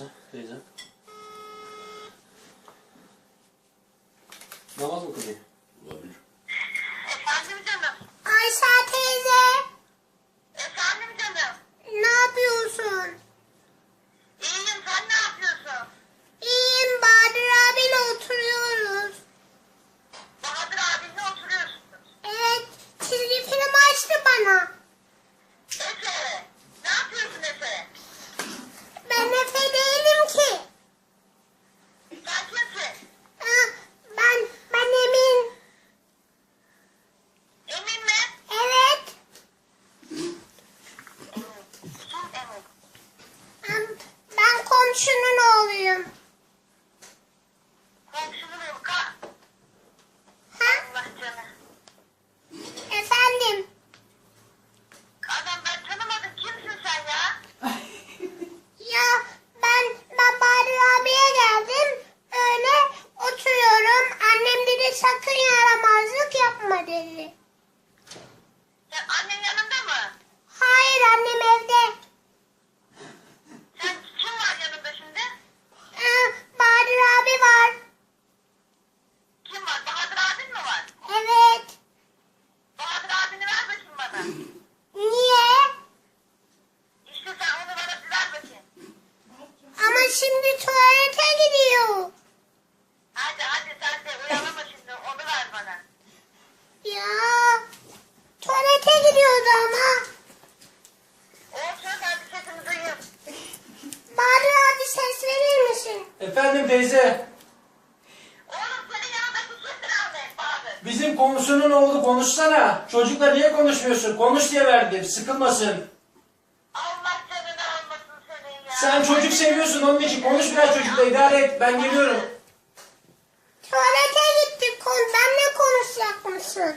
burası teyze. Namaz mı kılıyor? Olabilir. Efendim canım. Ayşe teyze Efendim canım. ne yapıyorsun? İyiyim sen ne yapıyorsun? İyiyim Bahadır abiyle oturuyoruz. Bahadır abinle oturuyorsunuz. Evet çizgi film açtı bana. Bizim komşunun oğlu konuşsana. Çocukla niye konuşmuyorsun? Konuş diye verdim. Sıkılmasın. Allah canını almasın senin ya. Sen çocuk seviyorsun onun için. Konuş biraz çocukla idare et. Ben geliyorum. Tuvalete gittim. Benle konuşacak mısın?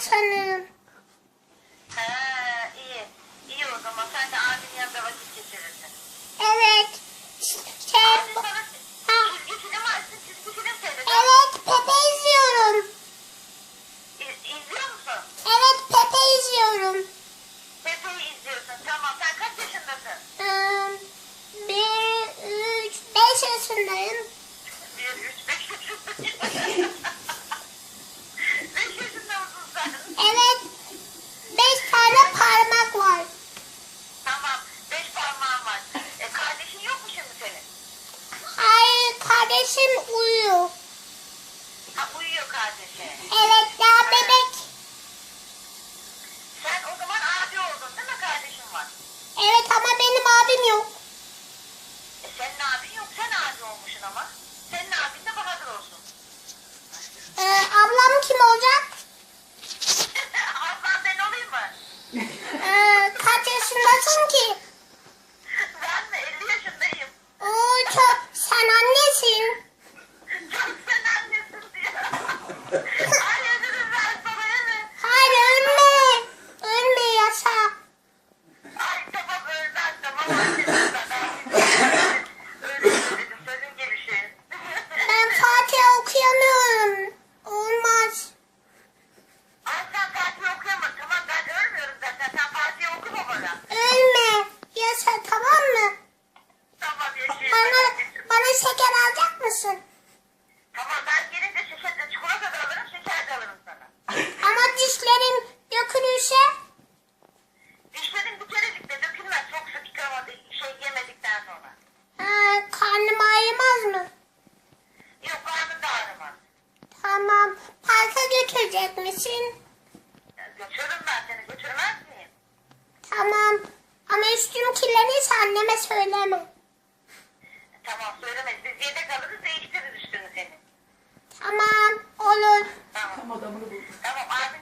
sanırım. Ha iyi. İyi o zaman sen de abinin yanında vakit geçirirsin. Evet. Şey... Abin sana şey, çizgi film açsın, çizgi film seyredin. Evet, Pepe izliyorum. İz, izliyor musun? Evet, Pepe izliyorum. Pepe'yi izliyorsun, tamam. Sen kaç yaşındasın? Um, bir, üç, beş yaşındayım. Bir, üç, beş yaşındayım. Evet ama benim abim yok. E senin abin yok. Sen abi olmuşsun ama. Senin abin de Bahadır olsun. Ee, ablam kim olacak? Ablan ben olayım mı? Ee, kaç yaşındasın ki? Tamam. Parka götürecek misin? Götürürüm ben seni. Götürmez miyim? Tamam. Ama üstüm kirlenirse anneme söyleme. E, tamam söylemeyiz. Biz yedek alırız değiştiririz üstünü senin. Tamam. Olur. Tamam. Tam adamını buldum. Tamam. Abi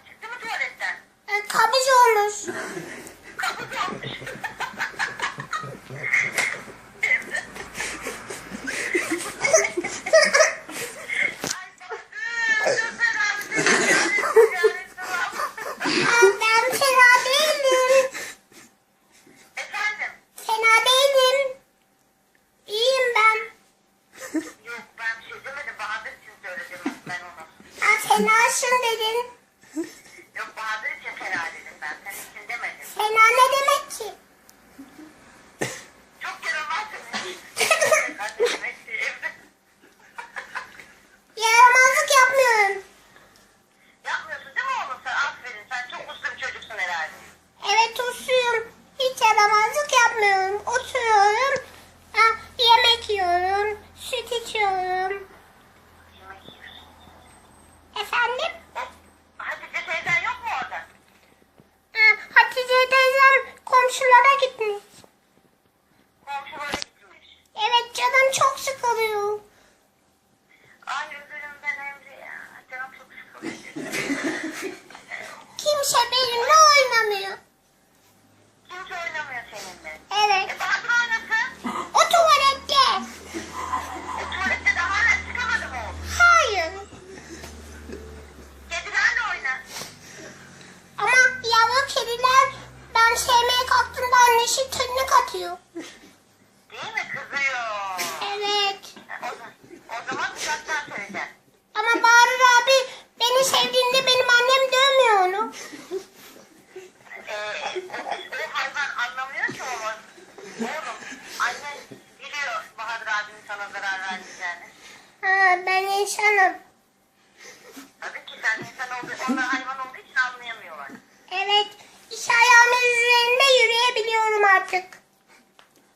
Onlar hayvan olduğu anlayamıyorlar. Evet. İş ayağımın üzerinde yürüyebiliyorum artık.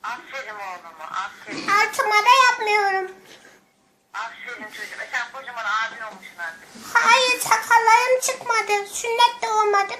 Aferin oğluma. Aferin. Altıma da yapmıyorum. Aferin çocuğum. E sen kocaman abin olmuşsun artık. Hayır sakallarım çıkmadı. Sünnet de olmadı.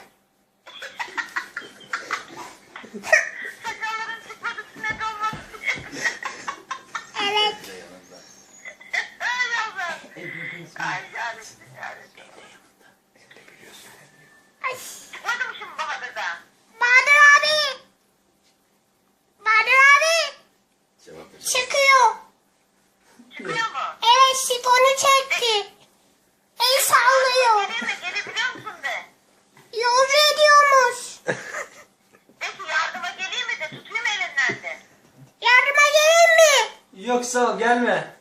Yok sağ ol gelme.